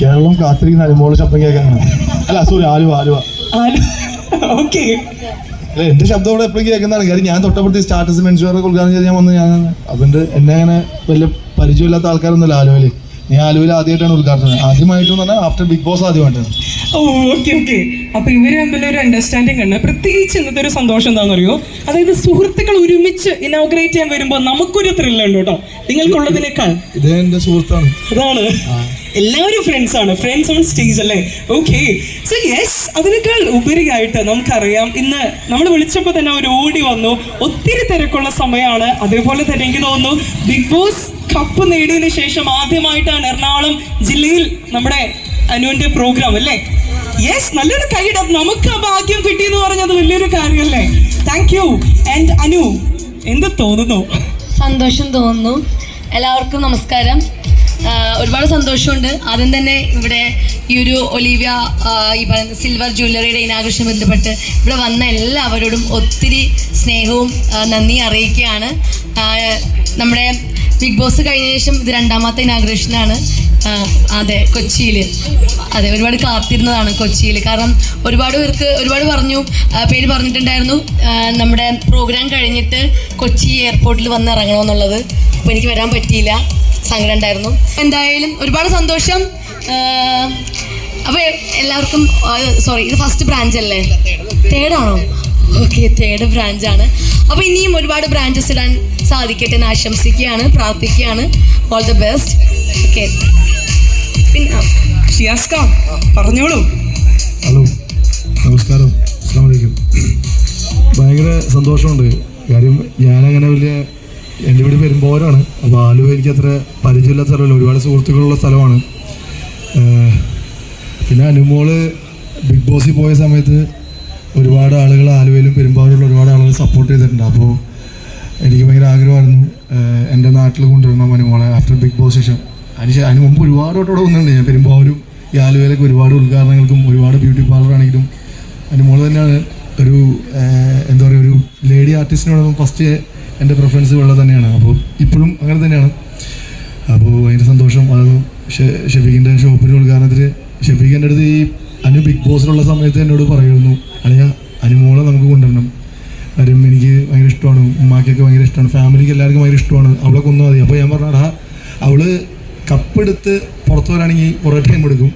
കേരളം കാത്തിരിക്കുന്ന അനുമോൾ ശബ്ദം കേൾക്കാനാണ്. അല്ല സോറി ആലുവ ആലുവ. ഓക്കെ അല്ല എന്റെ ശബ്ദം ഇവിടെ എപ്പോഴും കേൾക്കുന്നതാണ്. കാര്യം ഞാൻ തൊട്ടപ്പുറത്ത് സ്റ്റാറ്റസ് മെൻഷുവറൊക്കെ ഉദ്ഘാടനം ചെയ്ത് ഞാൻ വന്ന് ഞാൻ അതുകൊണ്ട് എന്നെ അങ്ങനെ വലിയ പരിചയമില്ലാത്ത ആൾക്കാരൊന്നുമില്ല ആലുവയിൽ ഞാൻ ആലുവയിൽ ആദ്യമായിട്ടാണ് ഉദ്ഘാടനം ആദ്യമായിട്ടെന്ന് പറഞ്ഞാൽ ആഫ്റ്റർ ബിഗ് ബോസ് ആദ്യമായിട്ടാണ്. ഓക്കെ ഓക്കെ അപ്പൊ ഇവർ തമ്മിൽ ഒരു അണ്ടർസ്റ്റാൻഡിംഗ് ഉണ്ട്. പ്രത്യേകിച്ച് ഇന്നത്തെ ഒരു സന്തോഷം എന്താണെന്ന് അറിയോ അതായത് സുഹൃത്തുക്കൾ ഒരുമിച്ച് ഇനോഗ്രേറ്റ് ചെയ്യാൻ വരുമ്പോൾ നമുക്കൊരു ത്രില്ലുണ്ട് കേട്ടോ. നിങ്ങൾക്കുള്ളതിനേക്കാൾ. ഇത് എന്റെ സുഹൃത്താണ്. അതാണ്. എല്ലാവരും ഫ്രണ്ട്സ് ആണ്. ഫ്രണ്ട്സ് ഓൺ സ്റ്റേജ് അല്ലേ? ഓക്കെ സോ യെസ് അതിനേക്കാൾ ഉപരിയായിട്ട് നമുക്കറിയാം. ഇന്ന് നമ്മൾ വിളിച്ചപ്പോൾ തന്നെ അവർ ഓടി വന്നു. ഒത്തിരി തിരക്കുള്ള സമയമാണ്. അതേപോലെ തന്നെ എനിക്ക് തോന്നുന്നു ബിഗ് ബോസ് കപ്പ് നേടിയതിന് ശേഷം ആദ്യമായിട്ടാണ് എറണാകുളം ജില്ലയിൽ നമ്മുടെ അനുവിന്റെ പ്രോഗ്രാം അല്ലേ? യെസ് നല്ലൊരു കൈയിട നമുക്ക് ആ ഭാഗ്യം കിട്ടിയെന്ന് പറഞ്ഞത് വലിയൊരു കാര്യമല്ലേ? താങ്ക് യു ആൻഡ് അനു എന്ത് തോന്നുന്നു? സന്തോഷം തോന്നുന്നു. എല്ലാവർക്കും നമസ്കാരം. ഒരുപാട് സന്തോഷമുണ്ട്. ആദ്യം തന്നെ ഇവിടെ ഈ ഒരു ഒലീവിയ ഈ പറയുന്ന സിൽവർ ജ്വല്ലറിയുടെ ഇനാഘോഷം ബന്ധപ്പെട്ട് ഇവിടെ വന്ന എല്ലാവരോടും ഒത്തിരി സ്നേഹവും നന്ദി അറിയിക്കുകയാണ്. നമ്മുടെ ബിഗ് ബോസ് കഴിഞ്ഞ ശേഷം ഇത് രണ്ടാമത്തെ ഇനാഗ്രേഷനാണ് അതെ കൊച്ചിയിൽ അതെ ഒരുപാട് കാത്തിരുന്നതാണ് കൊച്ചിയിൽ കാരണം ഒരുപാട് പേർക്ക് ഒരുപാട് പറഞ്ഞു പേര് പറഞ്ഞിട്ടുണ്ടായിരുന്നു. നമ്മുടെ പ്രോഗ്രാം കഴിഞ്ഞിട്ട് കൊച്ചി എയർപോർട്ടിൽ വന്ന് ഇറങ്ങണമെന്നുള്ളത് അപ്പോൾ എനിക്ക് വരാൻ പറ്റിയില്ല. സങ്കടം ഉണ്ടായിരുന്നു എന്തായാലും ഒരുപാട് സന്തോഷം. അപ്പോൾ എല്ലാവർക്കും സോറി ഇത് ഫസ്റ്റ് ബ്രാഞ്ച് അല്ലേ? തേർഡാണോ ഓക്കെ തേർഡ് ബ്രാഞ്ചാണ് അപ്പോൾ ഇനിയും ഒരുപാട് ബ്രാഞ്ചസ് ഇടാൻ സാധിക്കട്ടെ എന്ന് ആശംസിക്കുകയാണ് പ്രാർത്ഥിക്കുകയാണ്. ഓൾ ദ ബെസ്റ്റ് ഓക്കെ പിന്നെ. ഷിയാസ്ക പറഞ്ഞോളൂ. ഹലോ നമസ്കാരം. അസ്സാം വലൈക്കും ഭയങ്കര സന്തോഷമുണ്ട്. കാര്യം ഞാനങ്ങനെ വലിയ എന്റെ വീട് പെരുമ്പോരാണ്. അപ്പോൾ ആലുവ എനിക്ക് അത്ര പരിചയമില്ലാത്ത സ്ഥലമല്ല ഒരുപാട് സുഹൃത്തുക്കളുള്ള സ്ഥലമാണ്. പിന്നെ അനുമോൾ ബിഗ് ബോസിൽ പോയ സമയത്ത് ഒരുപാട് ആളുകൾ ആലുവയിലും പെരുമ്പാവൂരിലും ഒരുപാട് ആളുകൾ സപ്പോർട്ട് ചെയ്തിട്ടുണ്ട്. അപ്പോൾ എനിക്ക് ഭയങ്കര ആഗ്രഹമായിരുന്നു എന്റെ നാട്ടിൽ കൊണ്ടുവരണം അനുമോളെ ആഫ്റ്റർ ബിഗ് ബോസ് ശേഷം അതിന് അതിന് മുമ്പ് ഒരുപാട് വട്ടോടെ വന്നിട്ടുണ്ട്. ഞാൻ പെരുമ്പാവൂരും ഈ ആലുവയിലൊക്കെ ഒരുപാട് ഉദ്ഘാടനങ്ങൾക്കും ഒരുപാട് ബ്യൂട്ടി പാർലർ ആണെങ്കിലും അനുമോൾ തന്നെയാണ് ഒരു എന്താ പറയുക ഒരു ലേഡി ആർട്ടിസ്റ്റിനോടൊപ്പം ഫസ്റ്റ് എന്റെ പ്രിഫറൻസ് ഉള്ളത് തന്നെയാണ്. അപ്പോൾ ഇപ്പോഴും അങ്ങനെ തന്നെയാണ്. അപ്പോൾ ഭയങ്കര സന്തോഷം. അത് ഷെഫീഖിന്റെ ഉദ്ഘാടനത്തിൽ ഷെഫീഖ് എന്റെ അടുത്ത് ഈ അനു ബിഗ് ബോസിലുള്ള സമയത്ത് എന്നോട് പറയുന്നു അളിയ അനുമോളെ നമുക്ക് കൊണ്ടുവരണം. കാര്യം എനിക്ക് ഭയങ്കര ഇഷ്ടമാണ്. ഉമ്മാക്കൊക്കെ ഭയങ്കര ഇഷ്ടമാണ്. ഫാമിലിക്ക് എല്ലാവർക്കും ഭയങ്കര ഇഷ്ടമാണ്. അവളെ കൊന്നു മതി. അപ്പോൾ ഞാൻ പറഞ്ഞാടാ അവൾ കപ്പെടുത്ത് പുറത്തു വരാണെങ്കിൽ കുറേ ടൈം എടുക്കും.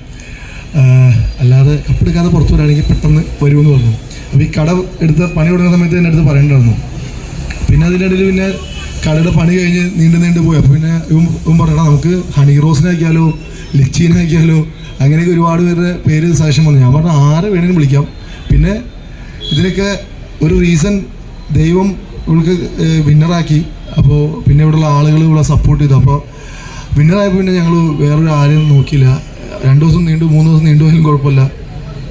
അല്ലാതെ കപ്പെടുക്കാതെ പുറത്തു വരാണെങ്കിൽ പെട്ടെന്ന് വരുമെന്ന് പറഞ്ഞു. അപ്പോൾ ഈ കട എടുത്ത് പണി കൊടുക്കുന്ന സമയത്ത് എന്റെ അടുത്ത് പറയേണ്ടതായിരുന്നു പിന്നെ അതിനിടയിൽ പിന്നെ കടയുടെ പണി കഴിഞ്ഞ് നീണ്ടു നീണ്ടു പോയി. അപ്പോൾ പിന്നെ ഇവൻ പറയണം നമുക്ക് ഹണി റോസിനെ ആക്കിയാലോ ലിച്ചീനെ ആക്കിയാലോ അങ്ങനെയൊക്കെ ഒരുപാട് പേരുടെ പേര് സജഷൻ വന്നു. ഞാൻ പറഞ്ഞു ആരെ വേണമെങ്കിലും വിളിക്കാം. പിന്നെ ഇതിനൊക്കെ ഒരു റീസൺ ദൈവം ഇവൾക്ക് വിന്നറാക്കി അപ്പോൾ പിന്നെ ഇവിടെയുള്ള ആളുകൾ ഇവിടെ സപ്പോർട്ട് ചെയ്തു. അപ്പോൾ വിന്നറായപ്പോൾ പിന്നെ ഞങ്ങൾ വേറൊരു ആരെയും നോക്കിയില്ല. രണ്ട് ദിവസം നീണ്ടു മൂന്ന് ദിവസം നീണ്ടു പോയാലും കുഴപ്പമില്ല.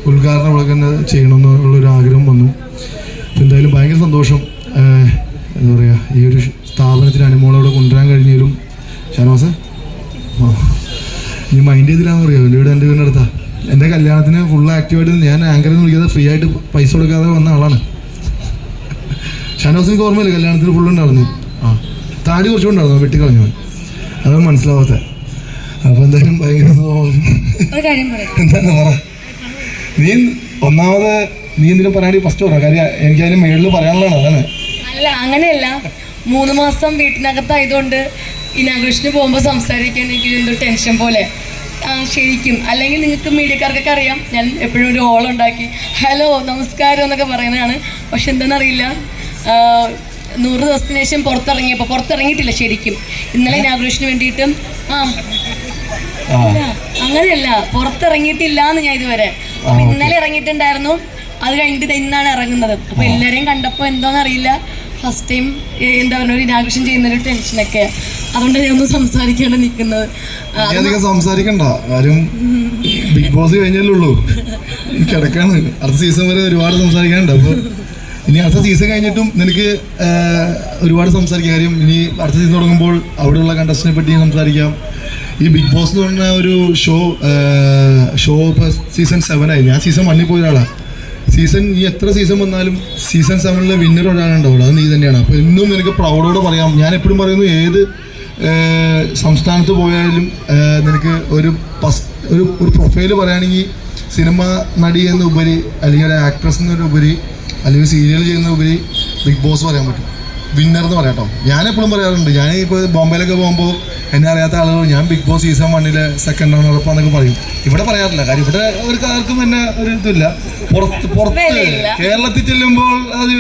ഉദ്ഘാടനം ഇവിടെ തന്നെ ചെയ്യണമെന്നുള്ളൊരു ആഗ്രഹം വന്നു. എന്തായാലും ഭയങ്കര സന്തോഷം. എന്താ പറയുക ഈ ഒരു സ്ഥാപനത്തിന് അനുമോളോടെ കൊണ്ടുവരാൻ കഴിഞ്ഞാലും. ഷാനവാസ്. ഇനി മൈൻഡ് ചെയ്തില്ലാന്ന് പറയാം. എന്റെ വീട് എന്റെ വീടിന്റെ അടുത്താ. എന്റെ കല്യാണത്തിന് ഫുൾ ആക്റ്റീവായിട്ട് ഞാൻ ആങ്കറിൽ നിന്ന് വിളിക്കാതെ ഫ്രീ ആയിട്ട് പൈസ കൊടുക്കാതെ വന്ന ആളാണ്. ഷാനോസ് എനിക്ക് ഓർമ്മയില്ല കല്യാണത്തിന് ഫുൾ ഉണ്ടായിരുന്നു. ആ താടി കുറച്ചുകൊണ്ടായിരുന്നു വെട്ടിക്കളഞ്ഞു. അതാണ് മനസ്സിലാവാത്ത. അപ്പോൾ എന്തായാലും ഭയങ്കര എന്താ എന്താണ് പറ. നീ ഒന്നാമത് നീ എന്തിനും പറയാണെങ്കിൽ ഫസ്റ്റ് പറ കാര്യം എനിക്ക് അതിന് മേളിൽ പറയാനുള്ളതാണ് അതാണ്. അല്ല അങ്ങനെയല്ല. മൂന്ന് മാസം വീട്ടിനകത്തായതുകൊണ്ട് ഇനാഘോഷന് പോകുമ്പോൾ സംസാരിക്കാൻ എനിക്ക് എന്തോ ടെൻഷൻ പോലെ. ആ, ശരിക്കും. അല്ലെങ്കിൽ നിങ്ങൾക്ക് മീഡിയക്കാർക്കൊക്കെ അറിയാം ഞാൻ എപ്പോഴും ഒരു ഓൾ ഉണ്ടാക്കി. ഹലോ നമസ്കാരം എന്നൊക്കെ പറയുന്നതാണ്. പക്ഷെ എന്താണെന്നറിയില്ല. നൂറ് ദിവസത്തിന് ശേഷം പുറത്തിറങ്ങിയപ്പോൾ പുറത്തിറങ്ങിയിട്ടില്ല ശരിക്കും. ഇന്നലെ ഇനാഗ്രേഷന് വേണ്ടിയിട്ടും. ആ. അങ്ങനെയല്ല. പുറത്തിറങ്ങിയിട്ടില്ല എന്ന് ഞാൻ ഇതുവരെ. അപ്പം ഇന്നലെ ഇറങ്ങിയിട്ടുണ്ടായിരുന്നു. അത് കഴിഞ്ഞിട്ട് ഇന്നാണ് ഇറങ്ങുന്നത്. അപ്പോൾ എല്ലാവരെയും കണ്ടപ്പോൾ എന്തോന്ന് അറിയില്ല ഫസ്റ്റ് ടൈം എന്താ പറയുക ഒരു ഇനാഗ്രേഷൻ ചെയ്യുന്ന ഒരു ടെൻഷനൊക്കെ അതുകൊണ്ട് ഞാൻ ഒന്നും സംസാരിക്കാണ്ട് നിൽക്കുന്നത്. അധികം സംസാരിക്കണ്ട. കാര്യം ബിഗ് ബോസ് കഴിഞ്ഞല്ലേ ഉള്ളൂ. ഈ കിടക്കാണ്. അടുത്ത സീസൺ വരെ ഒരുപാട് സംസാരിക്കാനുണ്ട്. അപ്പോൾ ഇനി അടുത്ത സീസൺ കഴിഞ്ഞിട്ടും നിനക്ക് ഒരുപാട് സംസാരിക്കാം. കാര്യം ഇനി അടുത്ത സീസൺ തുടങ്ങുമ്പോൾ അവിടെയുള്ള കണ്ടസ്റ്റിനെ പറ്റി സംസാരിക്കാം. ഈ ബിഗ് ബോസ് എന്ന് പറഞ്ഞ ഒരു ഷോ ഷോ സീസൺ സെവൻ ആയി. ഞാൻ സീസൺ വണ്ണിൽ പോയ ഒരാളാണ് സീസൺ ഈ എത്ര സീസൺ വന്നാലും സീസൺ സെവനിലെ വിന്നർ ഒരാളുണ്ടാവുള്ളൂ അത് നീ തന്നെയാണ്. അപ്പോൾ എന്നും നിനക്ക് പ്രൗഡോടെ പറയാം. ഞാൻ എപ്പോഴും പറയുന്നു ഏത് സംസ്ഥാനത്ത് പോയാലും നിനക്ക് ഒരു പസ് ഒരു ഒരു പ്രൊഫൈൽ പറയുകയാണെങ്കിൽ സിനിമ നടി എന്നുപരി അല്ലെങ്കിൽ ഒരു ആക്ട്രസ് എന്നൊരുപരി അല്ലെങ്കിൽ സീരിയൽ ചെയ്യുന്ന ഉപരി ബിഗ് ബോസ് പറയാൻ പറ്റും. വിന്നർ എന്ന് പറയാം കേട്ടോ ഞാൻ എപ്പോഴും പറയാറുണ്ട്. ഞാൻ ഇപ്പോൾ ബോംബെയിലൊക്കെ പോകുമ്പോൾ എന്നെ അറിയാത്ത ആളുകൾ ഞാൻ ബിഗ് ബോസ് സീസൺ വണ്ണിലെ സെക്കൻഡ് റണ്ണറപ്പാന്നൊക്കെ പറയും. ഇവിടെ പറയാറില്ല. കാര്യം ഇവിടെ ഒരു ആർക്കും തന്നെ ഒരു ഇതില്ല. പുറത്ത് പുറത്ത് കേരളത്തിൽ ചെല്ലുമ്പോൾ അത്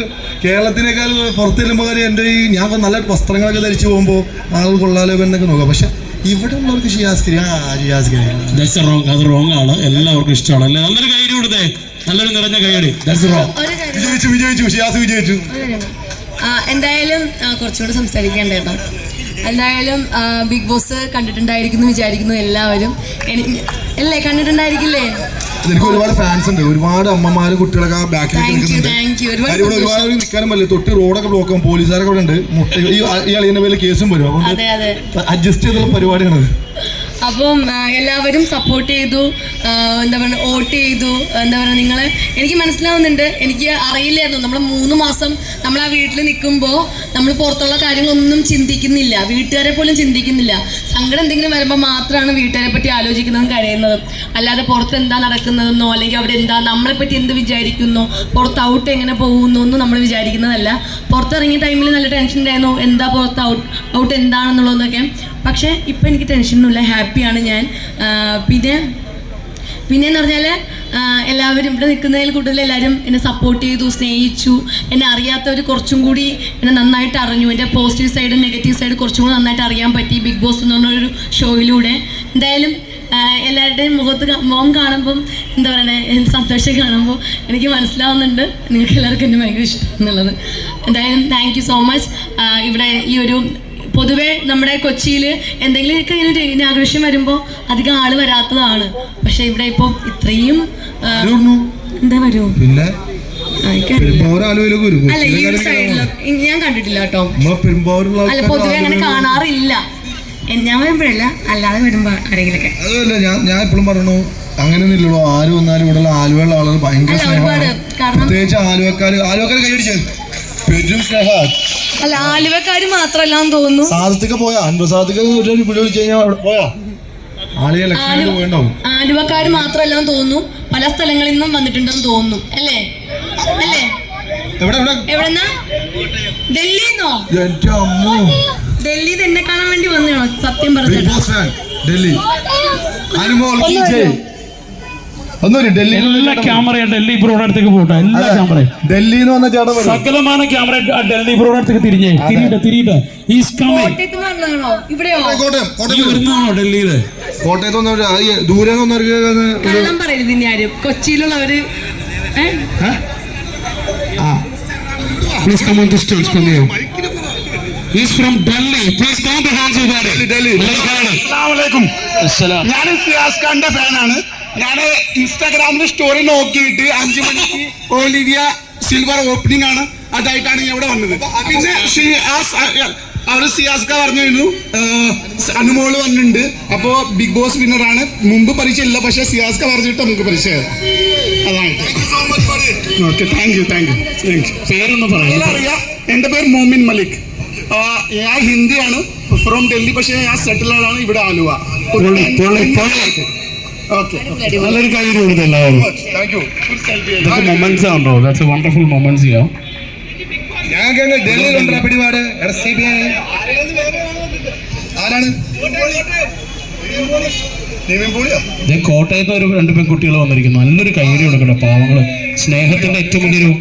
കേരളത്തിനേക്കാൾ പുറത്ത് ചെല്ലുമ്പോൾ കാര്യം എന്റെ ഈ ഞാൻ ഇപ്പൊ നല്ല വസ്ത്രങ്ങളൊക്കെ ധരിച്ചു പോകുമ്പോൾ ആളുകൾ കൊള്ളാലോ എന്നൊക്കെ നോക്കാം. പക്ഷെ ഇവിടെ ഉള്ളവർക്ക് ഷിയാസ്കരി ആ ഷിയാസ്കരി ദാറ്റ്സ് റോങ് അത് റോങ് ആണ്. എല്ലാവർക്കും ഇഷ്ടമാണ്. അല്ലേ നല്ലൊരു കൈയടി കൊടുത്തേ നല്ലൊരു നിറഞ്ഞ കൈയടി ദാറ്റ്സ് റോങ് വിജയിച്ചു വിജയിച്ചു. ഷിയാസ് വിജയിച്ചു. ആ, എന്തായാലും കുറച്ചുകൂടെ സംസാരിക്കേണ്ട കേട്ടോ എന്തായാലും ബിഗ് ബോസ് കണ്ടിട്ടുണ്ടായിരിക്കുന്നു വിചാരിക്കുന്നു എല്ലാവരും. അല്ലേ കണ്ടിട്ടുണ്ടായിരിക്കില്ലേ? എനിക്ക് ഒരുപാട് ഫാൻസ് ഉണ്ട്. ഒരുപാട് അമ്മമാരും കുട്ടികളൊക്കെ ഒരുപാട് ഇവിടെ ഒരുപാട് നിൽക്കാനും പറ്റില്ല. തൊട്ട് റോഡൊക്കെ ബ്ലോക്ക് ആവും. പോലീസുകാരൊക്കെ ഇവിടെ ഉണ്ട്. ഈ അളിയന്റെ പേരിൽ കേസും വരും. അഡ്ജസ്റ്റ് ചെയ്തുള്ള പരിപാടിയാണത്. അപ്പം എല്ലാവരും സപ്പോർട്ട് ചെയ്തു എന്താ പറയുക വോട്ട് ചെയ്തു എന്താ പറയുക നിങ്ങൾ എനിക്ക് മനസ്സിലാവുന്നുണ്ട് എനിക്ക് അറിയില്ലായിരുന്നു. നമ്മൾ മൂന്ന് മാസം നമ്മൾ ആ വീട്ടിൽ നിൽക്കുമ്പോൾ നമ്മൾ പുറത്തുള്ള കാര്യങ്ങളൊന്നും ചിന്തിക്കുന്നില്ല. വീട്ടുകാരെ പോലും ചിന്തിക്കുന്നില്ല. സങ്കടം എന്തെങ്കിലും വരുമ്പോൾ മാത്രമാണ് വീട്ടുകാരെ പറ്റി ആലോചിക്കുന്നതും കഴിയുന്നതും അല്ലാതെ പുറത്ത് എന്താ നടക്കുന്നതെന്നോ അല്ലെങ്കിൽ അവിടെ എന്താ നമ്മളെ പറ്റി എന്ത് വിചാരിക്കുന്നു പുറത്ത് ഔട്ട് എങ്ങനെ പോകുന്നു ഒന്നും നമ്മൾ വിചാരിക്കുന്നതല്ല. പുറത്തിറങ്ങിയ ടൈമിൽ നല്ല ടെൻഷൻ ഉണ്ടായിരുന്നു. എന്താ പുറത്ത് ഔട്ട് ഔട്ട് എന്താണെന്നുള്ളതെന്നൊക്കെ പക്ഷേ ഇപ്പം എനിക്ക് ടെൻഷനൊന്നുമില്ല ഹാപ്പിയാണ് ഞാൻ. പിന്നെ പിന്നെ എന്ന് പറഞ്ഞാൽ എല്ലാവരും ഇവിടെ നിൽക്കുന്നതിൽ കൂടുതൽ എല്ലാവരും എന്നെ സപ്പോർട്ട് ചെയ്തു സ്നേഹിച്ചു. എന്നെ അറിയാത്തവർ കുറച്ചും കൂടി എന്നെ നന്നായിട്ട് അറിഞ്ഞു. എന്റെ പോസിറ്റീവ് സൈഡ് നെഗറ്റീവ് സൈഡ് കുറച്ചും കൂടി നന്നായിട്ട് അറിയാൻ പറ്റി ബിഗ് ബോസ് എന്ന് പറഞ്ഞൊരു ഷോയിലൂടെ എന്തായാലും എല്ലാവരുടെയും മുഖത്ത് മുഖം കാണുമ്പം എന്താ പറയുക സന്തോഷം കാണുമ്പോൾ എനിക്ക് മനസ്സിലാവുന്നുണ്ട്. നിങ്ങൾക്ക് എല്ലാവർക്കും എന്നെ ഭയങ്കര ഇഷ്ടം എന്നുള്ളത് എന്തായാലും താങ്ക് യു സോ മച്ച് ഇവിടെ ഈ ഒരു പൊതുവെ നമ്മുടെ കൊച്ചിയിൽ എന്തെങ്കിലുമൊക്കെ ഇങ്ങനെ ഒരു ഇനാഘോഷം വരുമ്പോൾ അധികം ആൾ വരാത്തതാണ്. പക്ഷേ ഇവിടെ ഇപ്പോൾ ഇത്രയും? എന്താ വരുമോ പിന്നെ വരും. അല്ല ഈ ഒരു കൊച്ചിയിലെ ഞാൻ കണ്ടിട്ടില്ല കേട്ടോ. അല്ല പൊതുവെ അങ്ങനെ കാണാറില്ല. ഞാൻ വരുമ്പോഴല്ല അല്ലാതെ വരുമ്പോ ആരെങ്കിലൊക്കെ. അതല്ല ഞാൻ ഞാൻ ഇപ്പോഴും പറയണു അങ്ങനെ ഇല്ലല്ലോ ആര് വന്നാലും ഇവിടെ ആലുവയുള്ള ആളുകൾ ഭയങ്കര പ്രത്യേകിച്ച് ആലുവക്കാര് ആലുവക്കാർ കൈയടിച്ച് പെരും സ്നേഹ. അല്ല ആലുവക്കാർ മാത്രല്ല തോന്നുന്നു. സാധത്തൊക്കെ പോയാ. അൻപത് സാധത്തൊക്കെ ഒരു വിളി വിളിച്ചു കഴിഞ്ഞാൽ പോയാ. മാത്രമല്ല എന്ന് തോന്നുന്നു. പല സ്ഥലങ്ങളിൽ നിന്നും വന്നിട്ടുണ്ടെന്ന് തോന്നുന്നു. അല്ലേ? അല്ലേ? എവിടെ എവിടെ? എവിടെന്നാ? ഡൽഹിന്നോ? എന്റെ അമ്മോ. ഡൽഹി തന്നെ കാണാൻ വേണ്ടി വന്നതാണോ? സത്യം ഫാൻ ഡൽഹി. അനുമോൾ ഡൽഹി എല്ലാ ക്യാമറയും ഡൽഹി ബ്രോഡ് അടുത്തേക്ക് പോട്ടെ എല്ലാ ക്യാമറയും ഡൽഹിയിൽ നിന്ന് വന്ന ചേട്ടൻ വരും സകലமான ക്യാമറ ഡൽഹി ബ്രോഡ് അടുത്തേക്ക് തിരിഞ്ഞേ. തിരിയട്ടെ തിരിയട്ടെ. ഈസ് കമ്മിങ് കോട്ടയത്ത് നിന്ന് വന്നതാണോ? ഇവിടെയോ? കോട്ടയം ഈ കോട്ടയം വരുന്നതാണോ ഡൽഹിയിൽ? കോട്ടയത്ത് വന്നവര് ആ, ഈ ദൂരെ നിന്ന് വന്നവർക്ക് അത് ഒരു കള്ളം പറയരുത് ഇനി ആരും. കൊച്ചിയിലുള്ളവര് on from Delhi come here. He's from Delhi. Please അസ്സലാമു. Delhi. അസ്സലാമലൈക്കും ഞാൻ സിയാസ് ഖാന്റെ ഫാനാണ്. ഞാൻ ഇൻസ്റ്റാഗ്രാമിൽ സ്റ്റോറി നോക്കിയിട്ട് അഞ്ചു മണിക്ക് ഓലിവിയ സിൽവർ ഓപ്പണിംഗ് ആണ്. അതായിട്ടാണ് ഞാൻ ഇവിടെ വന്നത്. പിന്നെ ഷിയാസ് അവർ സിയാസ്ക പറഞ്ഞു പറഞ്ഞിരുന്നു. അനുമോൾ വന്നിട്ടുണ്ട്. അപ്പോൾ ബിഗ് ബോസ് വിന്നറാണ് മുമ്പ് പരിചയമില്ല പക്ഷേ സിയാസ് ഖാൻ പറഞ്ഞിട്ട് നമുക്ക് പരിചയം അതാണ്. Okay thank you thank you thank you പേരൊന്നും പറയാം. എന്റെ എന്റെ പേര് മോമിൻ മലിക്. ഞാൻ ഹിന്ദിയാണ്. ഫ്രോം ഡൽഹി പക്ഷേ ഞാൻ സെറ്റിൽ ആണ് ഇവിടെ ആലുവ. നല്ലൊരു കാര്യം കൊടുത്തു എല്ലാവരും. മൊമെന്റ്സ് ആണോ ദാറ്റ്സ് വണ്ടർഫുൾ മൊമെന്റ്സ് ചെയ്യാം ഞങ്ങൾക്ക് അങ്ങ് ഡൽഹിയിൽ ഉണ്ടോ പിടിപാട്. എടാ സി ബി ഐ ആരാണ്? നിവിൻ പോളിയോ? ഇത് കോട്ടയത്ത് ഒരു രണ്ട് പെൺകുട്ടികൾ വന്നിരിക്കുന്നു. നല്ലൊരു കൈയടി കൊടുക്കട്ടെ പാവങ്ങൾ. സ്നേഹത്തിന്റെ ഏറ്റവും വലിയൊരു